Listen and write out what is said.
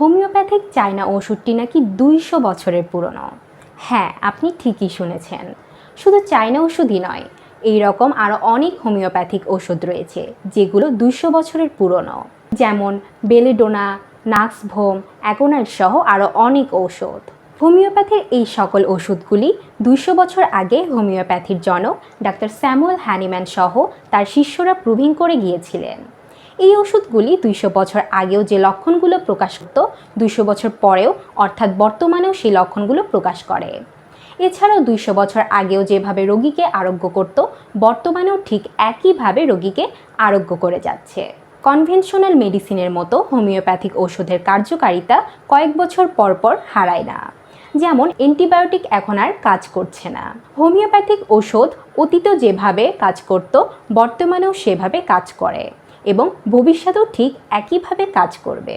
Homeopathic China ওষুধটি নাকি দুইশো বছরের পুরনো? হ্যাঁ আপনি ঠিকই শুনেছেন। শুধু চায়না ওষুধই নয়, এই রকম আরও অনেক হোমিওপ্যাথিক ওষুধ রয়েছে, যেগুলো দুইশো বছরের পুরনো। যেমন বেলেডোনা, নাক্সভোম অ্যাগোনাইট সহ আরও অনেক ঔষধ। হোমিওপ্যাথির এই সকল ওষুধগুলি দুইশো বছর আগে হোমিওপ্যাথির জনক ডাক্তার স্যামুয়েল হ্যানিম্যান সহ তার শিষ্যরা প্রুভিং করে গিয়েছিলেন। এই ওষুধগুলি দুইশো বছর আগেও যে লক্ষণগুলো প্রকাশ করত, দুইশো বছর পরেও, অর্থাৎ বর্তমানেও সেই লক্ষণগুলো প্রকাশ করে। এছাড়াও দুইশো বছর আগেও যেভাবে রোগীকে আরোগ্য করত, বর্তমানেও ঠিক একইভাবে রোগীকে আরোগ্য করে যাচ্ছে। কনভেনশনাল মেডিসিনের মতো হোমিওপ্যাথিক ওষুধের কার্যকারিতা কয়েক বছর পর পর হারায় না। যেমন, অ্যান্টিবায়োটিক এখন আর কাজ করছে না। হোমিওপ্যাথিক ওষুধ অতীত যেভাবে কাজ করত, বর্তমানেও সেভাবে কাজ করে। এবং ভবিষ্যতেও ঠিক একইভাবে কাজ করবে।